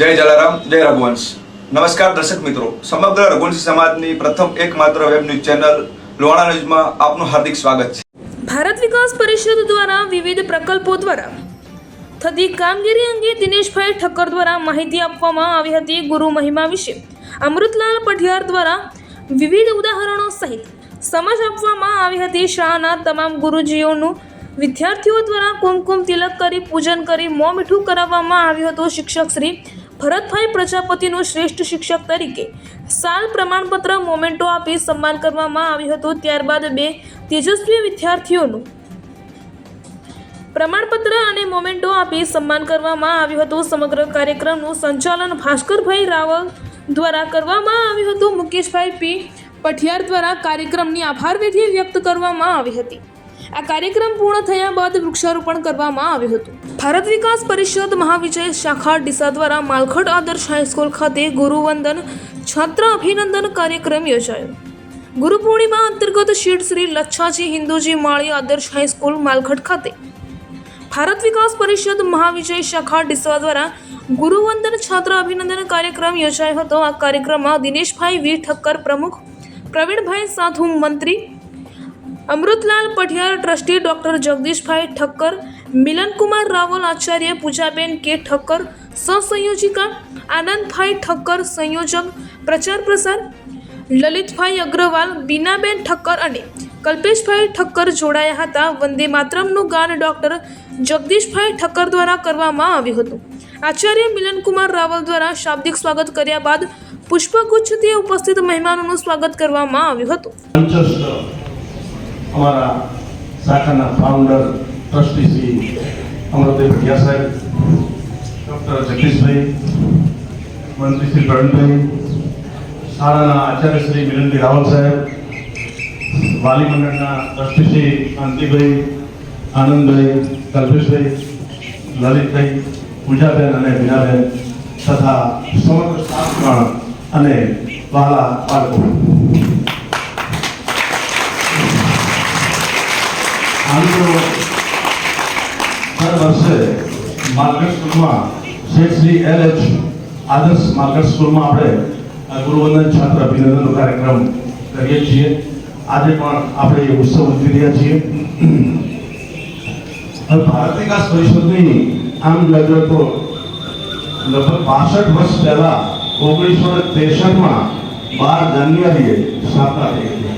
જય જલારામ, જય રઘુવંશ. નમસ્કાર દર્શક મિત્રો. સમગ્ર રઘુવંશી સમાજની પ્રથમ એકમાત્ર વેબ ન્યૂઝ ચેનલ લોણા ન્યૂઝમાં આપનું હાર્દિક સ્વાગત છે. ભારત વિકાસ પરિષદ દ્વારા વિવિધ પ્રકલ્પો દ્વારા થતી કામગીરી અંગે દિનેશભાઈ ઠક્કર દ્વારા માહિતી આપવામાં આવી હતી ગુરુ મહિમા વિશે. અમૃતલાલ પઢિયાર દ્વારા વિવિધ ઉદાહરણો સહિત સમજ આપવામાં આવી હતી. શાહના તમામ ગુરુજીઓનું વિદ્યાર્થીઓ દ્વારા કુમકુમ તિલક કરી પૂજન કરી મોં મીઠું કરાવવામાં આવ્યું હતું. શિક્ષક શ્રી ભરતભાઈ પ્રજાપતિનું શ્રેષ્ઠ શિક્ષક તરીકે સાલ પ્રમાણપત્ર મોમેન્ટો આપી સન્માન કરવામાં આવ્યું હતું. ત્યારબાદ બે તેજસ્વી વિદ્યાર્થીઓનું પ્રમાણપત્ર અને મોમેન્ટો આપી સન્માન કરવામાં આવ્યું હતું. સમગ્ર કાર્યક્રમનું સંચાલન ભાસ્કરભાઈ રાવલ દ્વારા કરવામાં આવ્યું હતું. મુકેશભાઈ પી. પઠિયાર દ્વારા કાર્યક્રમની આભાર વિધિ વ્યક્ત કરવામાં આવી હતી. આ કાર્યક્રમ પૂર્ણ થયા બાદ વૃક્ષારોપણ કરવામાં આવ્યું હતું. ભારત વિકાસ પરિષદ મહાવિજય શાખા ડીસા દ્વારા માલખડ આદર્શ હાઈસ્કૂલ ખાતે ગુરુવંદન છાત્ર અભિનંદન કાર્યક્રમ યોજાયો. ગુરુ પૂર્ણિમા અંતર્ગત શીડ શ્રી લચ્છાજી હિન્દુજી માળી આદર્શ હાઈસ્કૂલ માલખડ ખાતે. ભારત વિકાસ પરિષદ મહાવિજય શાખા ડીસા દ્વારા ગુરુવંદન છાત્ર અભિનંદન કાર્યક્રમ યોજાયો હતો. આ કાર્યક્રમમાં દિનેશભાઈ વી ઠક્કર પ્રમુખ, પ્રવીણભાઈ સાધુ મંત્રી અમૃતલાલ પઢિયાર ટ્રસ્ટી ડોક્ટર જગદીશભાઈ ઠક્કર, મિલનકુમાર રાવલ આચાર્ય પૂજાબેન કે ઠક્કર, સહસંયોજિકા આનંદભાઈ ઠક્કર, સંયોજક પ્રચાર પ્રસાર, લલિતભાઈ અગ્રવાલ, બીનાબેન ઠક્કર અને કલ્પેશભાઈ ઠક્કર જોડાયા હતા. વંદે માતરમનું ગાન ડોક્ટર જગદીશભાઈ ઠક્કર દ્વારા કરવામાં આવ્યું હતું. આચાર્ય મિલનકુમાર રાવલ દ્વારા શાબ્દિક સ્વાગત કર્યા બાદ પુષ્પગુચ્છથી ઉપસ્થિત મહેમાનોનું સ્વાગત કરવામાં આવ્યું હતું. અમારા શાખાના founder trustee Shri Amrutbhai Bhatia Saheb doctor Jagdishbhai, મંત્રી શ્રી પ્રવીણભાઈ, શાળાના આચાર્ય શ્રી મિલનભાઈ રાવલ સાહેબ, વાલી મંડળના ટ્રસ્ટી શ્રી કાંતિભાઈ, આનંદભાઈ, કલ્પેશભાઈ, લલિતભાઈ, પૂજાબેન અને બીનાબેન તથા સમગ્ર સ્ટાફ અને વાલા બાળકો. દર વર્ષે market Shri L H Adarsh market આપણે ગુરુવંદન છાત્ર અભિનંદનનો કાર્યક્રમ કરીએ છીએ. આજે પણ આપણે એ ઉત્સવ ઉજવી રહ્યા છીએ. હવે પરિષદની આમ જોવા તો લગભગ બાસઠ વર્ષ પહેલા ઓગણીસો ને ત્રેસઠમાં બાર જાન્યુઆરીએ સ્થાપના થઈ હતી.